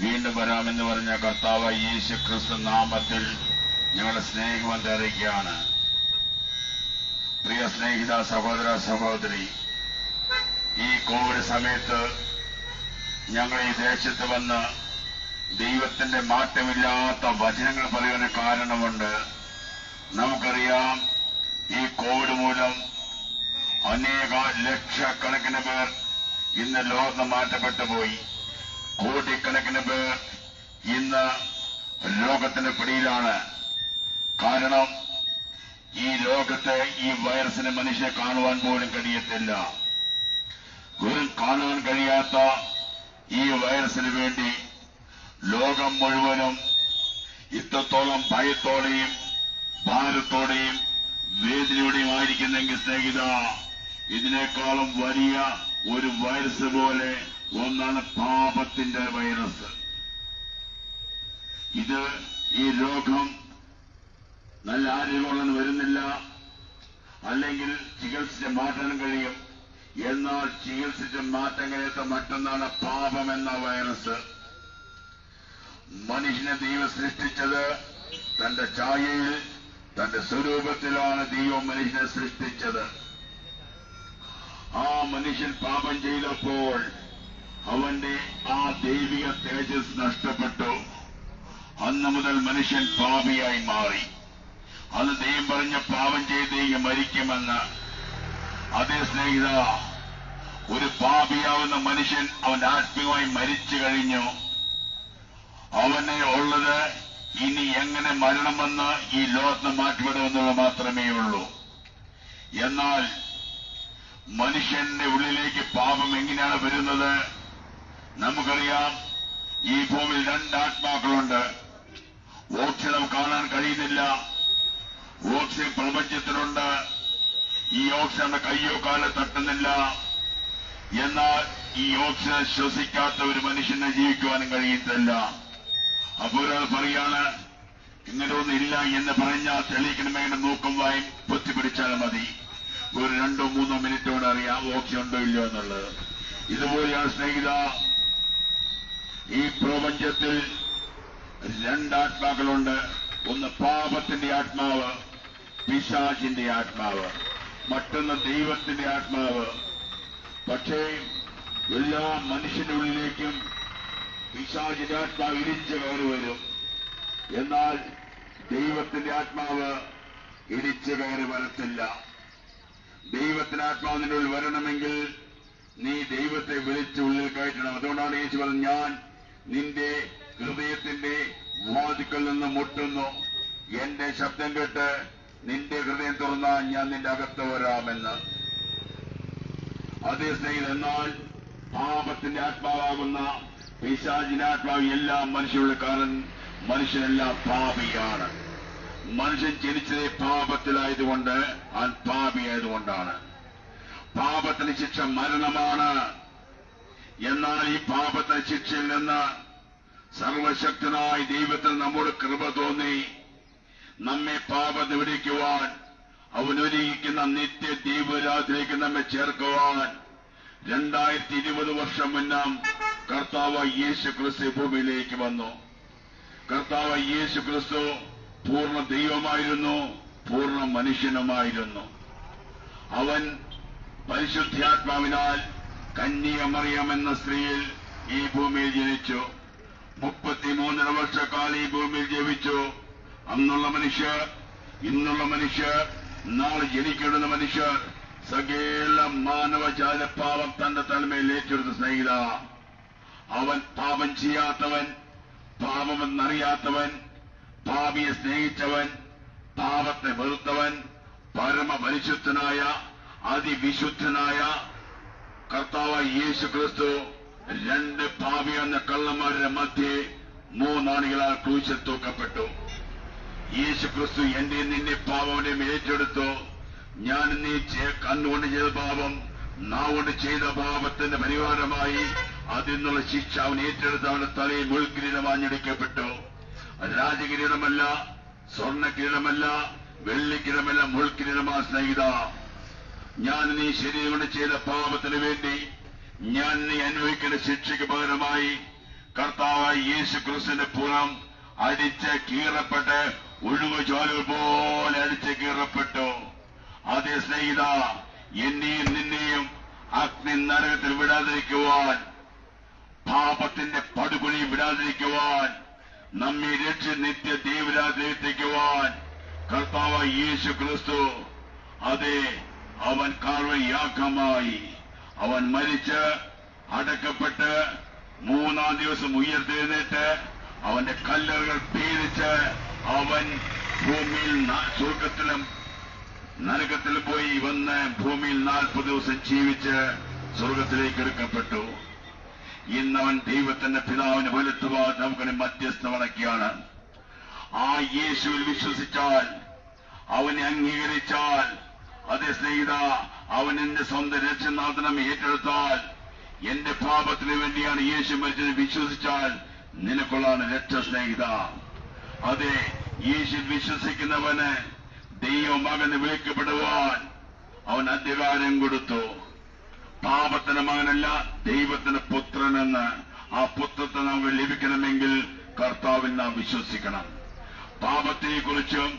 വീണ്ടും വരാമെന്ന് പറഞ്ഞ കർത്താവ് യേശു ക്രിസ്തു നാമത്തിൽ ഞങ്ങളെ അറിയിക്കുകയാണ് പ്രിയ സ്നേഹിത സഹോദര സഹോദരി ഈ കോവിഡ് സമയത്ത് ഞങ്ങൾ ഈ ദേശത്ത് വന്ന് ദൈവത്തിന്റെ മാറ്റമില്ലാത്ത വചനങ്ങൾ പറയുന്ന കാരണമുണ്ട്. നമുക്കറിയാം ഈ കോവിഡ് മൂലം അനേക ലക്ഷക്കണക്കിന് പേർ ഇന്ന് ലോകം മാറ്റപ്പെട്ടു പോയി. കോടിക്കണക്കിന് പേർ ഇന്ന് രോഗത്തിന്റെ പിടിയിലാണ്. കാരണം ഈ ലോകത്തെ ഈ വൈറസിനെ മനുഷ്യനെ കാണുവാൻ പോലും കഴിയത്തില്ല. വെറും കാണാൻ കഴിയാത്ത ഈ വൈറസിന് വേണ്ടി ലോകം മുഴുവനും ഇത്രത്തോളം ഭയത്തോടെയും ഭാരത്തോടെയും വേദനയോടെയും ആയിരിക്കുന്നെങ്കിൽ സ്നേഹിത ഇതിനേക്കാളും വലിയ ഒരു വൈറസ് പോലെ ഒന്നാണ് പാപത്തിന്റെ വൈറസ്. ഇത് ഈ രോഗം നല്ല ആരോഗ്യമുള്ളതിന് വരുന്നില്ല. അല്ലെങ്കിൽ ചികിത്സിച്ച് മാറ്റാൻ കഴിയും. എന്നാൽ ചികിത്സിച്ച് മാറ്റം കഴിയാത്ത മറ്റൊന്നാണ് പാപം എന്ന വൈറസ്. മനുഷ്യനെ ദൈവം സൃഷ്ടിച്ചത് തന്റെ ഛായയിൽ തന്റെ സ്വരൂപത്തിലാണ് ദൈവം മനുഷ്യനെ സൃഷ്ടിച്ചത്. ആ മനുഷ്യൻ പാപം ചെയ്തപ്പോൾ അവന്റെ ആ ദൈവിക തേജസ് നഷ്ടപ്പെട്ടു. അന്ന് മുതൽ മനുഷ്യൻ പാപിയായി മാറി. അന്ന് ദൈവം പറഞ്ഞ പാപം ചെയ്ത് മരിക്കുമെന്ന്. അതേ സ്നേഹിത ഒരു പാപിയാവുന്ന മനുഷ്യൻ അവന്റെ ആത്മീയമായി മരിച്ചു കഴിഞ്ഞു. അവനെ ഉള്ളത് ഇനി എങ്ങനെ മരണമെന്ന് ഈ ലോകത്ത് മാറ്റിവിടുമെന്നുള്ളത് മാത്രമേ ഉള്ളൂ. എന്നാൽ മനുഷ്യന്റെ ഉള്ളിലേക്ക് പാപം എങ്ങനെയാണ് വരുന്നത്? നമുക്കറിയാം ഈ ഭൂമിയിൽ രണ്ട് ആത്മാക്കളുണ്ട്. ഓക്സിജൻ കാണാൻ കഴിയുന്നില്ല. ഓക്സിജൻ പ്രപഞ്ചത്തിലുണ്ട്. ഈ ഓക്സിജന്റെ കയ്യോ കാലോ തട്ടുന്നില്ല. എന്നാൽ ഈ ഓക്സിജൻ ശ്വസിക്കാത്ത ഒരു മനുഷ്യനെ ജീവിക്കുവാനും കഴിയത്തില്ല അപ്പോൾ ഒരാൾ പറയാണ് ഇങ്ങനെ ഒന്നില്ല എന്ന് പറഞ്ഞാൽ തെളിയിക്കണമെങ്കിൽ നോക്കും വായും പൊത്തിപ്പിടിച്ചാൽ മതി. ഒരു രണ്ടോ മൂന്നോ മിനിറ്റോടെ അറിയാം ഓക്സിജൻ ഉണ്ടോ ഇല്ലയോ എന്നുള്ളത്. ഇതുപോലെയാണ് സ്നേഹിത ഈ പ്രപഞ്ചത്തിൽ രണ്ടാത്മാക്കളുണ്ട്. ഒന്ന് പാപത്തിന്റെ ആത്മാവ് പിശാചിന്റെ ആത്മാവ്. മറ്റൊന്ന് ദൈവത്തിന്റെ ആത്മാവ്. പക്ഷേ എല്ലാ മനുഷ്യന്റെ ഉള്ളിലേക്കും പിശാചിന്റെ ആത്മാവ് ഇരിച്ച് കയറി വരും. എന്നാൽ ദൈവത്തിന്റെ ആത്മാവ് ഇരിച്ച് കയറി വരത്തില്ല. ദൈവത്തിന്റെ ആത്മാവ് നിന്റെ ഉള്ളിൽ വരണമെങ്കിൽ നീ ദൈവത്തെ വിളിച്ച് ഉള്ളിൽ കയറ്റണം. അതുകൊണ്ടാണ് യേശു പറഞ്ഞത് ഞാൻ നിന്റെ ഹൃദയത്തിന്റെ വാതിക്കൽ നിന്ന് മുട്ടുന്നു. എന്റെ ശബ്ദം കേട്ട് നിന്റെ ഹൃദയം തുറന്നാൽ ഞാൻ നിന്റെ അകത്ത് വരാമെന്ന്. അതേ സ്നേഹിൽ എന്നാൽ പാപത്തിന്റെ ആത്മാവാകുന്ന പിശാചിന്റെ ആത്മാവ് എല്ലാ മനുഷ്യരുടെ കാരണം മനുഷ്യനെല്ലാം പാപിയാണ്. മനുഷ്യൻ ജനിച്ചത് പാപത്തിലായതുകൊണ്ട് അവൻ പാപിയായതുകൊണ്ടാണ്. പാപത്തിന് ശിക്ഷ മരണമാണ്. എന്നാൽ ഈ പാപത്തിന് ശിക്ഷയിൽ നിന്ന് സർവശക്തനായ ദൈവത്തിൽ നമ്മുടെ കൃപ തോന്നി. നമ്മെ പാപം വിടിക്കുവാൻ അവനൊരുങ്ങിക്കുന്ന നിത്യ ദൈവരാജിലേക്ക് നമ്മെ ചേർക്കുവാൻ രണ്ടായിരത്തി ഇരുപത് വർഷം മുന്നം കർത്താവ് യേശു ക്രിസ്തു ഭൂമിയിലേക്ക് വന്നു. കർത്താവ് യേശു ക്രിസ്തു പൂർണ ദൈവമായിരുന്നു പൂർണ മനുഷ്യനുമായിരുന്നു. അവൻ പരിശുദ്ധാത്മാവിനാൽ കന്യമറിയമെന്ന സ്ത്രീയിൽ ഈ ഭൂമിയിൽ ജനിച്ചു. മുപ്പത്തിമൂന്നര വർഷക്കാലം ഈ ഭൂമിയിൽ ജീവിച്ചു. അന്നുള്ള മനുഷ്യർ ഇന്നുള്ള മനുഷ്യർ നാളെ ജനിക്കേണ്ടുന്ന മനുഷ്യർ സകല മാനവജാല പാപം തന്റെ തലമേൽ ഏറ്റെടുത്ത സ്നേഹിത. അവൻ പാപം ചെയ്യാത്തവൻ പാപമെന്നറിയാത്തവൻ പാപിയെ സ്നേഹിച്ചവൻ പാപത്തെ വെറുത്തവൻ പരമപരിശുദ്ധനായ അതിവിശുദ്ധനായ കർത്താവ് യേശു ക്രിസ്തു രണ്ട് പാവി എന്ന കള്ളന്മാരുടെ മധ്യേ മൂന്നാണികളാൽ ക്രൂശിൽ തൂക്കപ്പെട്ടു. യേശു ക്രിസ്തു എന്റെ നിന്നെ പാപവിനെയും ഏറ്റെടുത്തു. ഞാൻ നീ കണ്ണുകൊണ്ട് ചെയ്ത പാപം നാവുകൊണ്ട് ചെയ്ത പാപത്തിന്റെ പരിഹാരമായി അതിൽ നിന്നുള്ള ശിക്ഷ അവൻ ഏറ്റെടുത്താണ് തലയിൽ മുൾക്കിരീടമാഞ്ഞടിക്കപ്പെട്ടു രാജകിരീടമല്ല സ്വർണക്കിരീടമല്ല വെള്ളിക്കിരീടമല്ല മുൾക്കിരീടമാ സ്നേഹിത. ഞാൻ നീ ശരീരം കൊണ്ട് ചെയ്ത പാപത്തിന് വേണ്ടി ഞാൻ നീ അനുഭവിക്കുന്ന ശിക്ഷയ്ക്ക് പകരമായി കർത്താവ് കർത്താവായ യേശു ക്രിസ്തുവിന്റെ പുറം അടിച്ച് കീറപ്പെട്ട് ഒഴുകുചോലുകൾ പോലെ അടിച്ച് കീറപ്പെട്ടു. അതേ സ്നേഹിത എന്നെയും നിന്നെയും അഗ്നി നരകത്തിൽ വിടാതിരിക്കുവാൻ പാപത്തിന്റെ പടുകുഴി വിടാതിരിക്കുവാൻ നമ്മെ രക്ഷ നിത്യ ദൈവരാജെത്തിക്കുവാൻ കർത്താവ് യേശു ക്രിസ്തു അതെ അവൻ കാർവയാക്കമായി അവൻ മരിച്ച് അടക്കപ്പെട്ട് മൂന്നാം ദിവസം ഉയർത്തെഴുന്നേറ്റ് അവന്റെ കല്ലറുകൾ പേരിച്ച് അവൻ ഭൂമിയിൽ സ്വർഗത്തിലും നരകത്തിൽ പോയി വന്ന് ഭൂമിയിൽ നാൽപ്പത് ദിവസം ജീവിച്ച് സ്വർഗത്തിലേക്ക് എടുക്കപ്പെട്ടു. ഇന്ന് അവൻ ദൈവത്തിന്റെ പിതാവിന് വലുത്തുവാൻ നമുക്ക് മധ്യസ്ഥ വണക്കിയാണ് ആ യേശുവിൽ വിശ്വസിച്ചാൽ അവനെ അംഗീകരിച്ചാൽ അതേ സ്നേഹിത അവൻ എന്റെ സ്വന്തം രക്ഷനാഥനം ഏറ്റെടുത്താൽ എന്റെ പാപത്തിന് വേണ്ടിയാണ് യേശു മരിച്ചത് വിശ്വസിച്ചാൽ നിനക്കുള്ളാണ് രക്ഷ സ്നേഹിത. അതെ യേശു വിശ്വസിക്കുന്നവന് ദൈവമകന് വിളിക്കപ്പെടുവാൻ അവൻ അധികാരം കൊടുത്തു. പാപത്തിന് മകനല്ല ദൈവത്തിന് പുത്രനെന്ന് ആ പുത്രത്തെ നമുക്ക് ലഭിക്കണമെങ്കിൽ കർത്താവിൽ നാം വിശ്വസിക്കണം. പാപത്തെക്കുറിച്ചും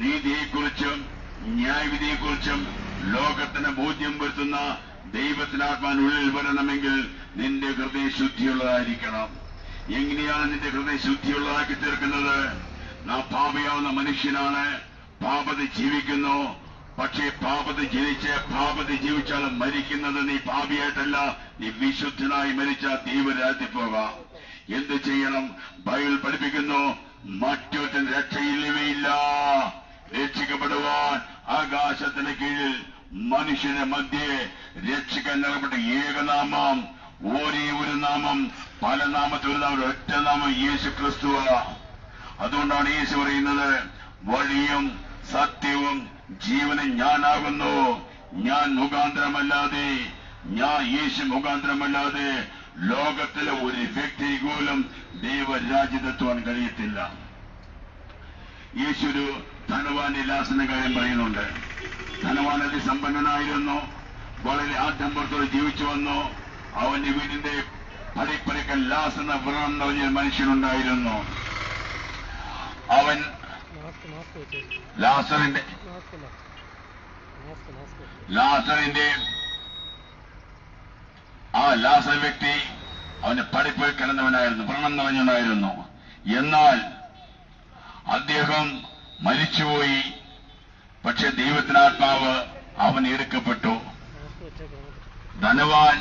നീതിയെക്കുറിച്ചും ന്യായവിധിയെക്കുറിച്ചും ലോകത്തിന് ബോധ്യം വരുത്തുന്ന ദൈവത്തിനാത്മാൻ ആത്മാനുള്ളിൽ വരണമെങ്കിൽ നിന്റെ ഹൃദയ ശുദ്ധിയുള്ളതായിരിക്കണം എങ്ങനെയാണ് നിന്റെ ഹൃദയ ശുദ്ധിയുള്ളതാക്കി തീർക്കുന്നത്? നാം പാപയാവുന്ന മനുഷ്യനാണ്. പാപത്തെ ജീവിക്കുന്നു. പക്ഷേ പാപത്തെ ജനിച്ച് പാപത് ജീവിച്ചാൽ മരിക്കുന്നത് നീ പാപിയായിട്ടല്ല നീ വിശുദ്ധനായി മരിച്ച ദൈവരാജ്യത്തിൽ പോകാം. എന്ത് ചെയ്യണം? ബൈബിൾ പഠിപ്പിക്കുന്നു മറ്റൊരു രക്ഷയില്ലവയില്ല. രക്ഷിക്കപ്പെടുവാൻ ആകാശത്തിന് കീഴിൽ മനുഷ്യന്റെ മധ്യേ രക്ഷിക്കാൻ നൽകപ്പെട്ട ഏകനാമം ഒരേ ഒരു നാമം പല നാമത്തിൽ ഒരു നാമം ഒറ്റ നാമം യേശു ക്രിസ്തുവ. അതുകൊണ്ടാണ് യേശു പറയുന്നത് വഴിയും സത്യവും ജീവനും ഞാനാകുന്നു. ഞാൻ മുഖാന്തരമല്ലാതെ ഞാൻ യേശു മുഖാന്തരമല്ലാതെ ലോകത്തിലെ ഒരു വ്യക്തി പോലും ദൈവരാജ്യത്തെത്തുവാൻ കഴിയത്തില്ല. യേശു ഒരു ധനവാന്റെ ഇല്ലാസിന്റെ കാര്യം പറയുന്നുണ്ട്. ധനവാൻ അതിസമ്പന്നനായിരുന്നു വളരെ ആഡംബരത്തോടെ ജീവിച്ചു വന്നു. അവന്റെ വീടിന്റെ പടിപ്പടിക്കൽ ലാസ് എന്ന വ്രണം നിറഞ്ഞ മനുഷ്യനുണ്ടായിരുന്നു. അവൻ ലാസറിന്റെ ലാസറിന്റെ ആ ലാസർ വ്യക്തി അവന്റെ പഠിപ്പിൽ കിടന്നവനായിരുന്നു വ്രണം നിറഞ്ഞവനായിരുന്നു. എന്നാൽ അദ്ദേഹം മരിച്ചുപോയി. പക്ഷെ ദൈവത്തിനാത്മാവ് അവൻ എടുക്കപ്പെട്ടു. ധനവാൻ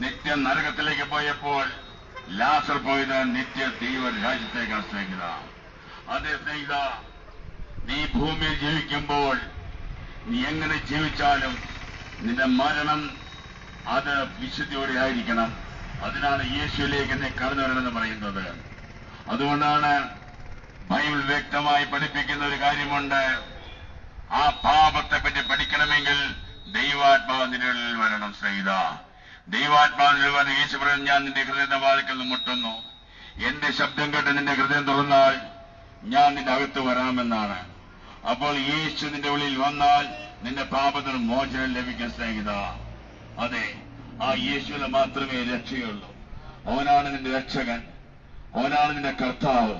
നിത്യ നരകത്തിലേക്ക് പോയപ്പോൾ ലാസർ പോയത് നിത്യ ദൈവ രാജ്യത്തേക്ക് സ്നേഹിത അതേ സ്നേഹിത നീ ഭൂമിയിൽ ജീവിക്കുമ്പോൾ നീ എങ്ങനെ ജീവിച്ചാലും നിന്റെ മരണം അത് വിശുദ്ധിയോടെ ആയിരിക്കണം. അതിനാണ് യേശുവിലേക്ക് എന്നെ കടന്നു വരണമെന്ന് പറയുന്നത്. അതുകൊണ്ടാണ് ബൈബിൾ വ്യക്തമായി പഠിപ്പിക്കുന്ന ഒരു കാര്യമുണ്ട്. ആ പാപത്തെപ്പറ്റി പഠിക്കണമെങ്കിൽ ദൈവാത്മാവ് വരണം സ്നേഹിത ദൈവാത്മാവിൽ വന്ന് യേശു പറയുന്നു ഞാൻ നിന്റെ ഹൃദയത്തെ വാതിക്കൽ മുട്ടുന്നു. എന്റെ ശബ്ദം കേട്ട് നിന്റെ ഹൃദയം തുറന്നാൽ ഞാൻ നിന്റെ അകത്ത് വരാമെന്നാണ്. അപ്പോൾ യേശു നിന്റെ ഉള്ളിൽ വന്നാൽ നിന്റെ പാപത്തിന് മോചനം ലഭിക്കാൻ സ്നേഹിത അതെ ആ യേശുവിന് മാത്രമേ രക്ഷയുള്ളൂ. അവനാണ് നിന്റെ രക്ഷകൻ. അവനാണ് നിന്റെ കർത്താവ്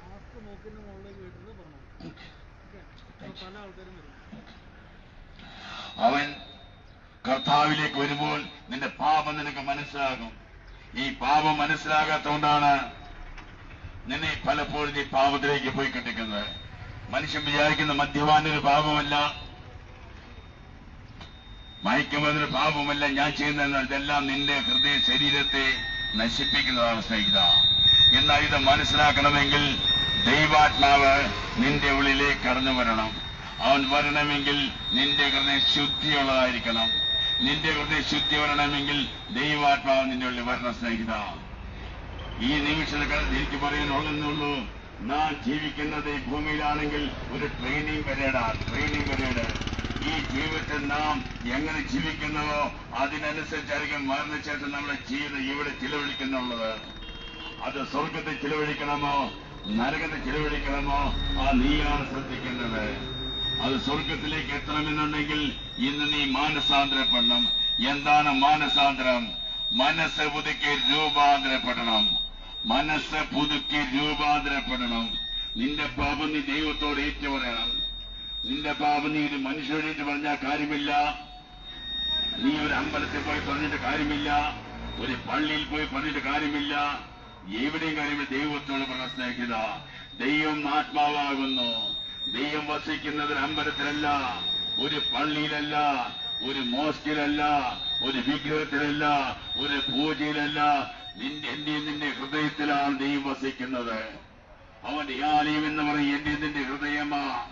മാസ്ക് മൂക്കിന്റെ മുകളിലേക്ക് വീട്ടിൽ പറഞ്ഞു പല ആൾക്കാരും വരും അവൻ കർത്താവിലേക്ക് വരുമ്പോൾ നിന്റെ പാപം നിനക്ക് മനസ്സിലാകും. ഈ പാപം മനസ്സിലാകാത്തതുകൊണ്ടാണ് നിന്നെ പലപ്പോഴും നീ പാപത്തിലേക്ക് പോയി കിട്ടിക്കുന്നത്. മനുഷ്യൻ വിചാരിക്കുന്ന മദ്യപാനൊരു പാപമല്ല. മയക്കുമതിന് പാപമല്ല ഞാൻ ചെയ്യുന്ന ഇതെല്ലാം നിന്റെ ഹൃദയ ശരീരത്തെ നശിപ്പിക്കുന്നതാണ് സ്നേഹിത എന്നാൽ ഇത് മനസ്സിലാക്കണമെങ്കിൽ ദൈവാത്മാവ് നിന്റെ ഉള്ളിലേക്ക് കടന്നു വരണം. അവൻ വരണമെങ്കിൽ നിന്റെ ഹൃദയം ശുദ്ധിയുള്ളതായിരിക്കണം. നിന്റെ ഹൃദയം ശുദ്ധി വരണമെങ്കിൽ ദൈവാത്മാവ് നിന്റെ ഉള്ളിൽ വരണം സ്നേഹിത. ഈ നിമിഷത്തിൽ എനിക്ക് പറയാനുള്ളൂ നാം ജീവിക്കുന്നത് ഈ ഭൂമിയിലാണെങ്കിൽ ഒരു ട്രെയിനിങ് പരേഡാണ് ട്രെയിനിങ് പരേഡ് ഈ ജീവിതത്തിൽ നാം എങ്ങനെ ജീവിക്കുന്നുവോ അതിനനുസരിച്ചായിരിക്കും മരണശേഷം നമ്മുടെ ജീവിതം ഇവിടെ ചിലവഴിക്കുന്നുള്ളത്. അത് സ്വർഗത്തിൽ ചിലവഴിക്കണമോ? നരകത്തെ ചിലവഴിക്കണമോ? ആ നീയാണ് ശ്രദ്ധിക്കേണ്ടത്. അത് സ്വർഗത്തിലേക്ക് എത്തണമെന്നുണ്ടെങ്കിൽ ഇന്ന് നീ മാനസാന്തരപ്പെടണം. എന്താണ് മാനസാന്തരം? മനസ്സ് പുതുക്കി രൂപാന്തരപ്പെടണം. മനസ്സ് പുതുക്കി രൂപാന്തരപ്പെടണം. നിന്റെ പാപം നീ ദൈവത്തോട് ഏറ്റു പറയണം നിന്റെ പാപം നീ ഒരു മനുഷ്യരോടേറ്റ് പറഞ്ഞാൽ കാര്യമില്ല. നീ ഒരു അമ്പലത്തിൽ പോയി പറഞ്ഞിട്ട് കാര്യമില്ല. ഒരു പള്ളിയിൽ പോയി പറഞ്ഞിട്ട് കാര്യമില്ല. എവിടെയും കാര്യമില്ല. ദൈവത്തോട് പറഞ്ഞ സ്നേഹിത. ദൈവം ആത്മാവാകുന്നു. ദൈവം വസിക്കുന്നത് അമ്പലത്തിലല്ല ഒരു പള്ളിയിലല്ല ഒരു മോസ്കിലല്ല ഒരു വിഗ്രഹത്തിലല്ല ഒരു പൂജയിലല്ല. നിന്റെ എന്റെ നിന്റെ ഹൃദയത്തിലാണ് ദൈവം വസിക്കുന്നത്. അവന്റെ ആലയം എന്ന് പറയും എന്റെ നിന്റെ ഹൃദയമാ.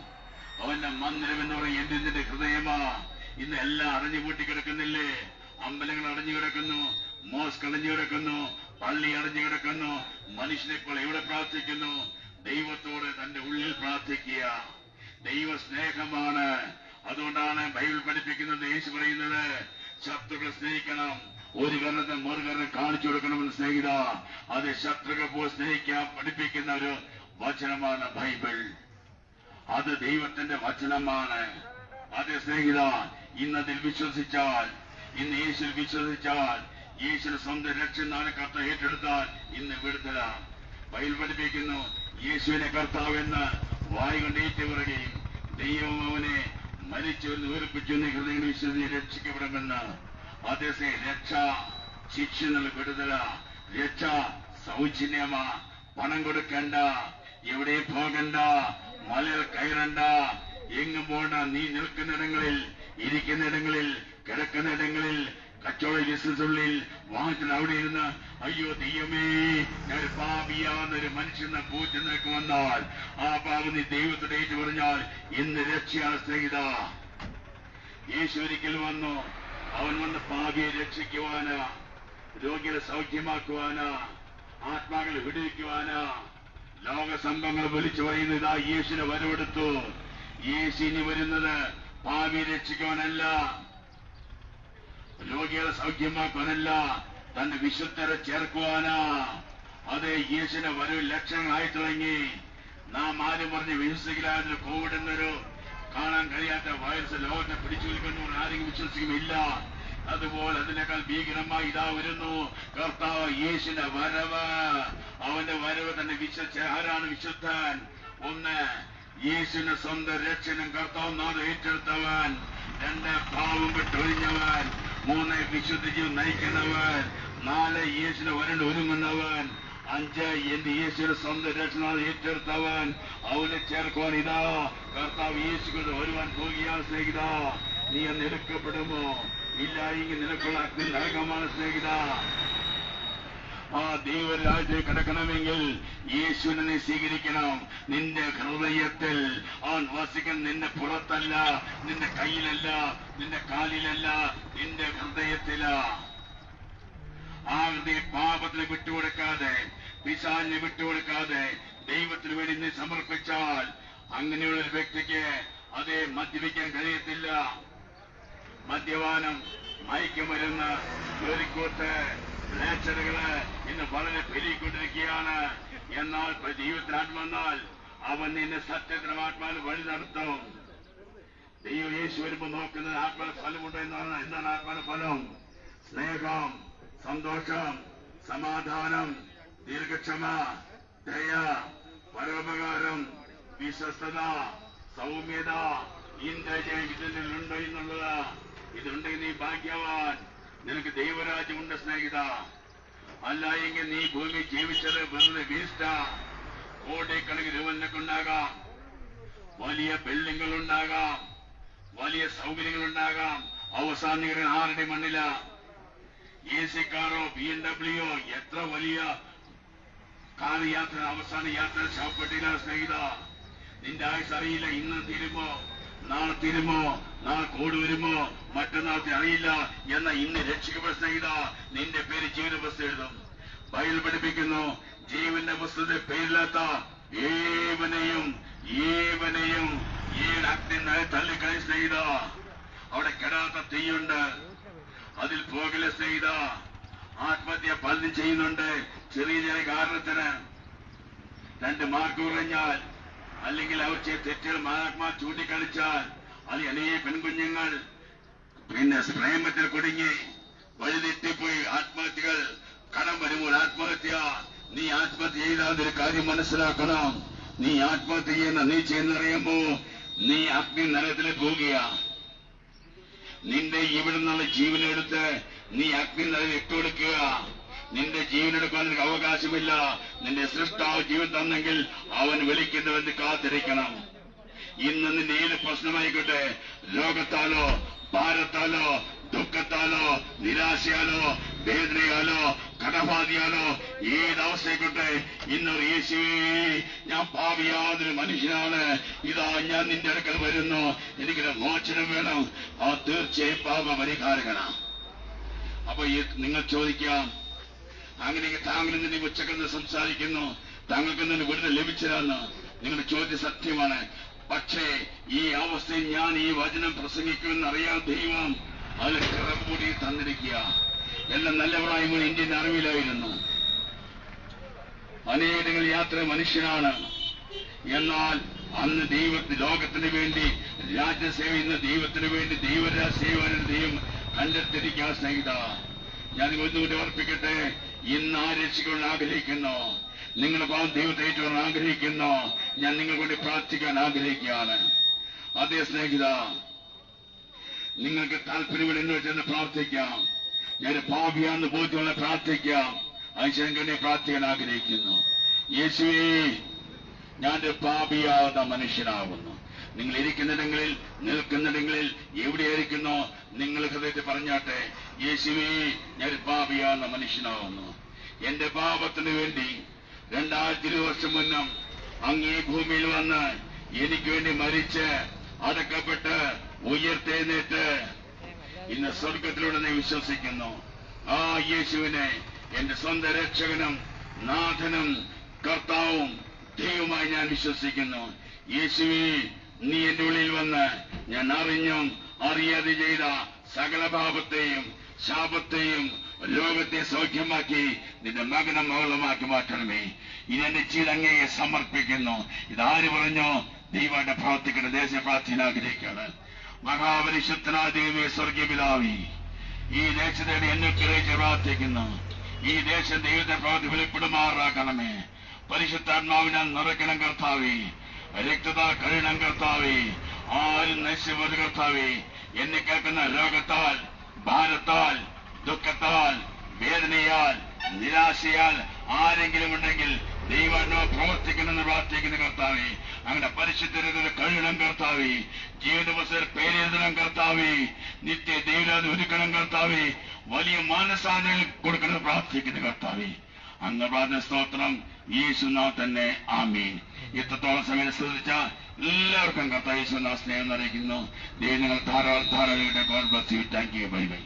അവന്റെ മന്ദിരം എന്ന് പറയും എന്റെ നിന്റെ ഹൃദയമാ. ഇന്ന് എല്ലാം അടഞ്ഞു പൂട്ടി കിടക്കുന്നില്ലേ? അമ്പലങ്ങൾ അടഞ്ഞു കിടക്കുന്നു മോസ്ക് അടഞ്ഞു കിടക്കുന്നു പള്ളി അടഞ്ഞു കിടക്കുന്നു മനുഷ്യനെപ്പോൾ എവിടെ പ്രാർത്ഥിക്കുന്നു? ദൈവത്തോട് തന്റെ ഉള്ളിൽ പ്രാർത്ഥിക്കുക. ദൈവ സ്നേഹമാണ് അതുകൊണ്ടാണ് ബൈബിൾ പഠിപ്പിക്കുന്നത് യേശു പറയുന്നത് ശത്രുക്കളെ സ്നേഹിക്കണം. ഒരു കരണത്തെ മറുകരണം കാണിച്ചു കൊടുക്കണമെന്ന് സ്നേഹിത. അത് ശത്രുക്കൾ പോയി സ്നേഹിക്കാൻ പഠിപ്പിക്കുന്ന ഒരു വചനമാണ് ബൈബിൾ. അത് ദൈവത്തിന്റെ വചനമാണ്. അത് സ്നേഹിത ഇന്നതിൽ വിശ്വസിച്ചാൽ ഇന്ന് യേശുവിൽ വിശ്വസിച്ചാൽ യേശുവിന് സ്വന്തം രക്ഷനാണ് കർത്ത ഏറ്റെടുത്താൽ ഇന്ന് വിടുതലാണ്. ബൈബിൾ പഠിപ്പിക്കുന്നു യേശുവിനെ കർത്താവെന്ന് വായുകൊണ്ടേറ്റ് കൊണ്ട് ഏറ്റുപറയുകയും ദൈവം അവനെ മരിച്ചവരെന്ന് ഉയർപ്പിച്ചു എന്ന് ഹൃദയങ്ങൾ വിശ്വസിച്ച് രക്ഷിക്കപ്പെടുമെന്ന് അതേ രക്ഷ ശിക്ഷ വിടുതല രക്ഷ സൗജന്യമാ പണം കൊടുക്കണ്ട എവിടെ പോകണ്ട മലയിൽ കയറണ്ട എങ്ങും പോകണ്ട നീ നിൽക്കുന്നിടങ്ങളിൽ ഇരിക്കുന്നിടങ്ങളിൽ കിടക്കുന്നിടങ്ങളിൽ കച്ചവട ബിസിനസ്സുള്ളിൽ വാങ്ങിച്ചത് അവിടെ ഇരുന്ന് അയ്യോ ദൈവമേ ഞാൻ പാപിയാന്നൊരു മനുഷ്യനെ പൂച്ച നിനക്ക് വന്നാൽ ആ പാപം നീ ദൈവത്തോട് ഏറ്റു പറഞ്ഞാൽ ഇന്ന് രക്ഷയാണ് സ്നേഹിത. യേശു ഒരിക്കൽ വന്നു അവൻ വന്ന് പാപിയെ രക്ഷിക്കുവാനാ രോഗികളെ സൗഖ്യമാക്കുവാനാ ആത്മാക്കളെ വിടുവിക്കുവാനാ ലോക സംഭവങ്ങൾ വിളിച്ചു പറയുന്നത് ഇതാ യേശുവിനെ വരവെടുത്തു യേശു ഇനി വരുന്നത് പാപിയെ രക്ഷിക്കുവാനല്ല രോഗികളെ സൗഖ്യമാക്കാനല്ല തന്റെ വിശുദ്ധരെ ചേർക്കുവാനാ. അത് യേശുവിന്റെ വരവ് ലക്ഷണങ്ങളായി തുടങ്ങി. നാം ആരും പറഞ്ഞ് വിശ്വസിക്കില്ല കോവിഡ് എന്നൊരു കാണാൻ കഴിയാത്ത വൈറസ് ലോകത്തെ പിടിച്ചു നിൽക്കുന്നു ആരെങ്കിലും വിശ്വസിക്കുമില്ല അതുപോലെ അതിനേക്കാൾ ഭീകരമായി ഇതാ വരുന്നു. കർത്താവ് യേശുവിന്റെ വരവ്. അവന്റെ വരവ് തന്നെ വിശ്വസിച്ച ആരാണ് വിശുദ്ധൻ? ഒന്ന് യേശുവിന്റെ സ്വന്തം രക്ഷനും കർത്താവ് നാട് ഏറ്റെടുത്തവൻ. രണ്ട് പാവം വിട്ടൊഴിഞ്ഞവൻ മൂന്ന് വിശുദ്ധ ജീവൻ നയിക്കുന്നവൻ. നാല് യേശുവിനെ വരണ്ട് ഒരുങ്ങുന്നവൻ. അഞ്ച് എന്റെ യേശുവിന്റെ സ്വന്തം രക്ഷണ ഏറ്റെടുത്തവൻ. അവനെ ചേർക്കുവാൻ ഇതാ കർത്താവ് യേശു കൊണ്ട് വരുവാൻ പോകുകയാണ് സ്നേഹിത. നീ അന്ന് എടുക്കപ്പെടുമോ? ഇല്ല നിനക്കുള്ള അഗ്നി നരകമാണ് സ്നേഹിത. ആ ദൈവരാജ്യം കിടക്കണമെങ്കിൽ യേശുവിനെ സ്വീകരിക്കണം. നിന്റെ ഹൃദയത്തിൽ അവൻ വസിക്കുന്ന നിന്റെ പുറത്തല്ല നിന്റെ കയ്യിലല്ല നിന്റെ കാലിലല്ല നിന്റെ ഹൃദയത്തില. ആ ഹൃദയ പാപത്തിന് വിട്ടുകൊടുക്കാതെ പിശാലിനെ വിട്ടുകൊടുക്കാതെ ദൈവത്തിന് വേണ്ടി നീ സമർപ്പിച്ചാൽ അങ്ങനെയുള്ള ഒരു വ്യക്തിക്ക് അതേ മദ്യപിക്കാൻ കഴിയത്തില്ല. മദ്യപാനം മയക്കുമരുന്ന് ജോലിക്കൂത്ത് ലേച്ചറുകൾ ഇന്ന് വളരെ പെരുകിക്കൊണ്ടിരിക്കുകയാണ് എന്നാൽ ഇപ്പൊ വന്നാൽ അവൻ നിന്നെ സത്യത്തിനും ആത്മാവിന് വഴി നടത്തും. ദൈവം യേശു വരുമ്പോ നോക്കുന്നത് ആത്മാന ഫലമുണ്ടോ എന്നാണ്. എന്താണ് ആത്മാവിന് ഫലം? സ്നേഹം സന്തോഷം സമാധാനം ദീർഘക്ഷമ ദയ പരോപകാരം വിശ്വസ്തത സൗമ്യത ഇന്ദ്രജയം ഇതിനുണ്ടോ എന്നുള്ളത്. ഇതുണ്ടെങ്കിൽ നീ ഭാഗ്യവാൻ. നിനക്ക് ദൈവരാജ്യമുണ്ട് സ്നേഹിത. അല്ല എങ്കിൽ നീ ഭൂമി ജീവിച്ചത് വെറുതെ വേസ്റ്റാ കോടിക്കണക്കിന് രൂപ നിനക്കുണ്ടാകാം. വലിയ ബിൽഡിങ്ങുകൾ ഉണ്ടാകാം വലിയ സൗകര്യങ്ങൾ ഉണ്ടാകാം അവസാനിക്കുന്ന ആരുടെ മണ്ണില? എ സി കാറോ ബി എം ഡബ്ല്യു എത്ര വലിയ കാർ യാത്ര അവസാന യാത്ര ശവപ്പെട്ടില്ല സ്നേഹിത. നിന്റെ ആയുസ് അറിയില്ല ഇന്ന് തീരുമോ? നാളെ തീരുമോ? നാളെ കോട് വരുമോ? മറ്റന്നാളത്തെ അറിയില്ല എന്ന ഇന്ന് രക്ഷിക്കപ്പെട്ട സ്നേഹിത നിന്റെ പേര് ജീവന ബസ് എഴുതും. ബൈബിൾ പഠിപ്പിക്കുന്നു. ജീവന്റെ പുസ്തകത്തെ പേരില്ലാത്ത ഏവനെയും ഏവനെയും ഏഴ് അഗ്നി തള്ളിക്കളി സ്നേഹിത. അവിടെ കെടാത്ത തീയുണ്ട് അതിൽ പോകില്ല സ്നേഹിത. ആത്മഹത്യ പലതും ചെയ്യുന്നുണ്ട്. ചെറിയ ചെറിയ കാരണത്തിന് രണ്ട് മാർക്ക് കുറഞ്ഞാൽ അല്ലെങ്കിൽ അവർ ചെയ്ത തെറ്റുകൾ മഹാത്മാ ചൂണ്ടിക്കാണിച്ചാൽ അത് അനേക പെൺകുഞ്ഞുങ്ങൾ പിന്നെ പ്രേമത്തിൽ കുടുങ്ങി വഴിതെറ്റിപ്പോയി ആത്മഹത്യകൾ. കടം വരുമ്പോൾ ആത്മഹത്യ. നീ ആത്മഹത്യ ചെയ്താതൊരു കാര്യം മനസ്സിലാക്കണം. നീ ആത്മഹത്യ ചെയ്യുന്ന നീ ചെയ്യുന്നറിയുമ്പോ നീ അഗ്നി നരകത്തിൽ പോകുക നിന്റെ ഇവിടെ നിന്നുള്ള ജീവനെടുത്ത് നീ അഗ്നി നരകം ഇട്ടുകൊടുക്കുക. നിന്റെ ജീവനെടുക്കാൻ നിനക്ക് അവകാശമില്ല. നിന്റെ സൃഷ്ടാവ് ജീവൻ തന്നെങ്കിൽ അവൻ വിളിക്കുന്നവന് കാത്തിരിക്കണം. ഇന്ന് നിന്റെ ഏത് പ്രശ്നമായിക്കോട്ടെ. ലോകത്താലോ ഭാരത്താലോ ദുഃഖത്താലോ നിരാശയാലോ വേദനയാലോ കടബാധിയാലോ ഏതവസ്ഥയായിക്കോട്ടെ. ഇന്ന് യേശുവേ ഞാൻ പാവിയാതൊരു മനുഷ്യനാണ്. ഇതാ ഞാൻ നിന്റെ അടുക്കൽ വരുന്നു. എനിക്ക് മോചനം വേണം. ആ തീർച്ചയായും പാപ പരിഹാരകനാണ് അപ്പൊ നിങ്ങൾ ചോദിക്കാം അങ്ങനെ താങ്കൾ ഇന്ന് ഉച്ചക്കെന്ന് സംസാരിക്കുന്നു. താങ്കൾക്ക് ഇന്ന് വിടുതൽ ലഭിച്ചതെന്ന് നിങ്ങളുടെ ചോദ്യം സത്യമാണ്. പക്ഷേ ഈ അവസ്ഥയിൽ ഞാൻ ഈ വചനം പ്രസംഗിക്കുമെന്ന് അറിയാൻ ദൈവം അതിൽ കിറവ് കൂടി തന്നിരിക്കുക. എല്ലാം നല്ലവളായി മുൻ ഇന്ത്യൻ അറിവിലായിരുന്നു അനേകങ്ങൾ യാത്ര മനുഷ്യനാണ്. എന്നാൽ അന്ന് ദൈവത്തിന് ലോകത്തിന് വേണ്ടി രാജ്യസേവ ഇന്ന് ദൈവത്തിന് വേണ്ടി ദൈവരാജ സേവന ദൈവം കണ്ടെത്തിരിക്കാൻ സ്നേഹിത. ഞാൻ ഒന്നുകൂടി ഓർപ്പിക്കട്ടെ ഇന്ന് ആ ആഗ്രഹിക്കുന്നു. നിങ്ങൾ ദൈവത്തെ ഏറ്റുവാൻ ആഗ്രഹിക്കുന്നു. ഞാൻ നിങ്ങൾ കൊണ്ട് പ്രാർത്ഥിക്കാൻ ആഗ്രഹിക്കുകയാണ്. അതേ സ്നേഹിത നിങ്ങൾക്ക് താല്പര്യമുള്ള എന്നോട് ചെന്ന് പ്രാർത്ഥിക്കാം. ഞാൻ പാപിയാന്ന് ബോധ്യമുള്ള പ്രാർത്ഥിക്കാം. കണ്ണെ പ്രാർത്ഥിക്കാൻ ആഗ്രഹിക്കുന്നു. യേശുവേ ഞാൻ പാപിയാവുന്ന മനുഷ്യനാകുന്നു. നിങ്ങൾ ഇരിക്കുന്നിടങ്ങളിൽ നിൽക്കുന്നിടങ്ങളിൽ എവിടെയായിരിക്കുന്നോ? നിങ്ങൾ ഹൃദയത്തിൽ പറഞ്ഞാട്ടെ യേശുവേ ഞാൻ പാപിയാകുന്ന മനുഷ്യനാവുന്നു. എന്റെ പാപത്തിന് വേണ്ടി രണ്ടായിരത്തി ഇരുപത് വർഷം മുന്നം അങ്ങേ ഭൂമിയിൽ വന്ന് എനിക്ക് വേണ്ടി മരിച്ച് അടക്കപ്പെട്ട് ഉയർത്തെഴുന്നേറ്റ് ഇന്ന് സ്വർഗത്തിലൂടെ നീ വിശ്വസിക്കുന്നു. ആ യേശുവിനെ എന്റെ സ്വന്തം രക്ഷകനും നാഥനും കർത്താവും ദൈവമായി ഞാൻ വിശ്വസിക്കുന്നു. യേശുവേ നീ എന്റെ ഉള്ളിൽ വന്ന് ഞാൻ അറിഞ്ഞും അറിയാതെ ചെയ്ത സകല പാപത്തെയും ശാപത്തെയും ലോകത്തെ സൗഖ്യമാക്കി നിന്റെ മകനം മകളുമാക്കി മാറ്റണമേ. ഇനി എന്റെ ചെയ്തങ്ങയെ സമർപ്പിക്കുന്നു. ഇതാര് പറഞ്ഞോ? ദൈവമായിട്ട് പ്രാർത്ഥിക്കണം ദേശീയ പ്രാർത്ഥന ആഗ്രഹിക്കുകയാണ്. മഹാപരിശുദ്ധനായ ദൈവമേ സ്വർഗീയ ഈ ദേശത്തേടെ എന്നെ ഗ്രഹിച്ച് പ്രാർത്ഥിക്കുന്നു. ഈ ദേശം ദൈവത്തെ പ്രവർത്തി വെളിപ്പെടുമാറാക്കണമേ. പരിശുദ്ധാത്മാവിനാൽ നിറയ്ക്കണം കർത്താവേ. രക്തത കരുണം കർത്താവേ ആരും നശിച്ചത് കർത്താവേ എന്നെ കേൾക്കുന്ന രോഗത്താൽ ഭാരത്താൽ ദുഃഖത്താൽ വേദനയാൽ നിരാശയാൽ ആരെങ്കിലും ഉണ്ടെങ്കിൽ ദൈവനോ പ്രവർത്തിക്കണമെന്ന് പ്രാർത്ഥിക്കുന്ന കർത്താവേ അങ്ങനെ പരിശുദ്ധരുടെ കഴിയണം കർത്താവേ ജീവിതവസര പേരെഴുതണം കർത്താവേ നിത്യ ദൈവം ഒരുക്കണം കർത്താവേ വലിയ മാനസാധനങ്ങൾ കൊടുക്കണം പ്രാർത്ഥിക്കുന്ന കർത്താവേ. അങ്ങ് പ്രാർത്ഥന സ്തോത്രം യേശുനാ തന്നെ ആമീൻ. എത്രത്തോളം സമയം ശ്രദ്ധിച്ച എല്ലാവർക്കും കർത്താവ് യേശുനാ സ്നേഹം അറിയിക്കുന്നു ദൈവങ്ങൾ ധാരാളം ധാരാളം താങ്ക് യു. Bye bye